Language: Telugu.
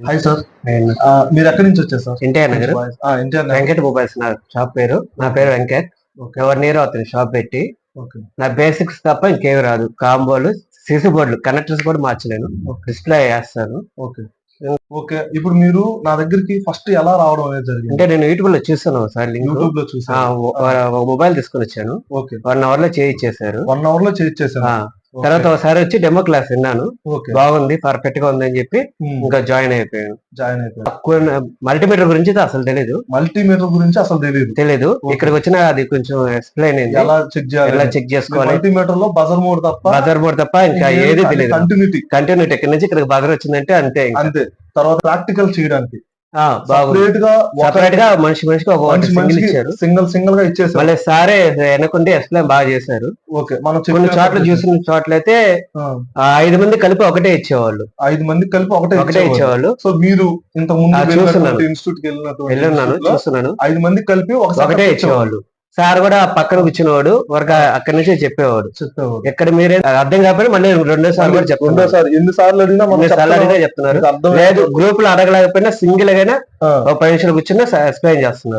హాయ్ సార్ ఆ, మీరు ఎక్కడి నుంచి వచ్చారు సార్ ఎన్టీఆర్ నగర్. ఎన్టీఆర్ నగర్. వెంకట్ మొబైల్స్ నా షాప్ పేరు. నా పేరు వెంకట్. ఎవరి నీరు అవుతుంది షాప్ పెట్టి. నా బేసిక్స్ తప్ప ఇంకేమి రాదు. కాంబోలు సీసీ బోర్డులు కనెక్టర్స్ కూడా మార్చలేను. డిస్ప్లే వేస్తాను. ఓకే ఓకే ఇప్పుడు మీరు నా దగ్గరికి ఫస్ట్ ఎలా రావడం అనేది జరిగింది? అంటే నేను యూట్యూబ్లో చూస్తాను ఒకసారి లింక్. యూట్యూబ్లో చూసాను మొబైల్ తీసుకొని వచ్చాను. ఓకే వన్ అవర్లో చేయించేశారు. వన్ అవర్లో చేయించేసాను ఆ, తర్వాత ఒకసారి వచ్చి డెమో క్లాస్ విన్నాను. ఓకే. బాగుంది పర్ఫెక్ట్గా ఉంది అని చెప్పి ఇంకా జాయిన్ అయిపోయాను. జాయిన్ అయిపోయాను మల్టీమీటర్ గురించి అసలు తెలియదు మల్టీమీటర్ గురించి అసలు తెలియదు తెలియదు. ఇక్కడికి వచ్చిన అది కొంచెం ఎక్స్ప్లెయిన్ అయింది. ఎలా చెక్ ఎలా చేయాలి చెక్ చేసుకోవాలి మల్టీమీటర్లో బజర్ మోడ్ తప్ప బజర్ బోర్డ్ తప్ప ఇంకా ఏది తెలియదు కంటిన్యూటీ కంటిన్యూ ఇక్కడ నుంచి ఇక్కడికి బజర్ వచ్చిందంటే అంతే. అంతే. తర్వాత ప్రాక్టికల్ చేయడానికి. సపరేట్గా సపరేట్గా మనిషి మనిషికి ఒక మనిషి సింగిల్ ఇచ్చారు. సింగిల్ సింగిల్గా ఇచ్చేసారు మళ్ళీ సారే వెనకుండి ఎక్స్ప్లెయిన్ బాగా చేశారు. ఓకే మనం కొన్ని చోట్ల చూసిన చోట్ల అయితే ఐదు మంది కలిపి ఒకటే ఇచ్చేవాళ్ళు. ఐదు మంది కలిపి ఒకటే ఒకటే. ఇచ్చేవాళ్ళు. సో మీరు ఇంత ముందు. ఇన్స్టిట్యూట్కి institute లో చూస్తున్నాను. ఐదు మంది కలిపి ఒక ఒకటే ఇచ్చేవాళ్ళు. సార్ కూడా పక్కన కూర్చునేవాడు వరకు అక్కడి నుంచే చెప్పేవాడు. ఎక్కడ మీరే అర్థం కాకపోతే మళ్ళీ రెండో సార్లు కూడా చెప్తున్నారు. రెండోసారి ఎన్ని సార్లు అడిగినా సార్లు చెప్తున్నారు. లేదు గ్రూప్లో అడగలేకపోయినా సింగిల్ గానే పది నిమిషాలు కూర్చున్నా ఎక్స్ప్లెయిన్ చేస్తున్నారు.